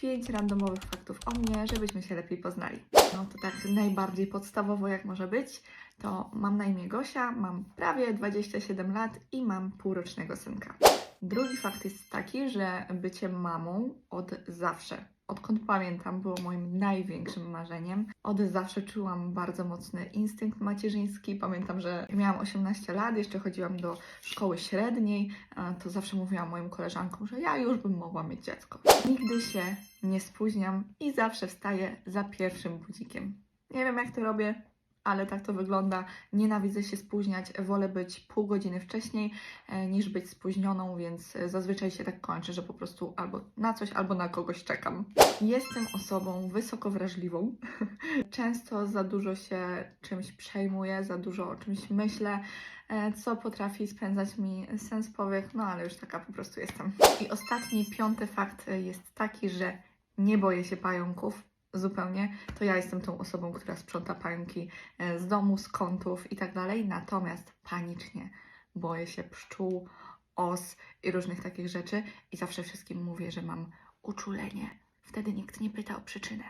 pięć randomowych faktów o mnie, żebyśmy się lepiej poznali. No to tak najbardziej podstawowo jak może być, to mam na imię Gosia, mam prawie 27 lat i mam półrocznego synka. Drugi fakt jest taki, że bycie mamą od zawsze, odkąd pamiętam, było moim największym marzeniem. Od zawsze czułam bardzo mocny instynkt macierzyński. Pamiętam, że miałam 18 lat, jeszcze chodziłam do szkoły średniej, to zawsze mówiłam moim koleżankom, że ja już bym mogła mieć dziecko. Nigdy się nie spóźniam i zawsze wstaję za pierwszym budzikiem. Nie wiem, jak to robię, ale tak to wygląda. Nienawidzę się spóźniać, wolę być pół godziny wcześniej e, niż być spóźnioną, więc zazwyczaj się tak kończy, że po prostu albo na coś, albo na kogoś czekam. Jestem osobą wysoko wrażliwą. Często za dużo się czymś przejmuję, za dużo o czymś myślę, e, co potrafi spędzać mi sens powiek, no ale już taka po prostu jestem. I ostatni, piąty fakt jest taki, że nie boję się pająków. Zupełnie, to ja jestem tą osobą, która sprząta pająki e, z domu, z kątów i tak dalej. Natomiast panicznie boję się pszczół, os i różnych takich rzeczy i zawsze wszystkim mówię, że mam uczulenie. Wtedy nikt nie pyta o przyczynę.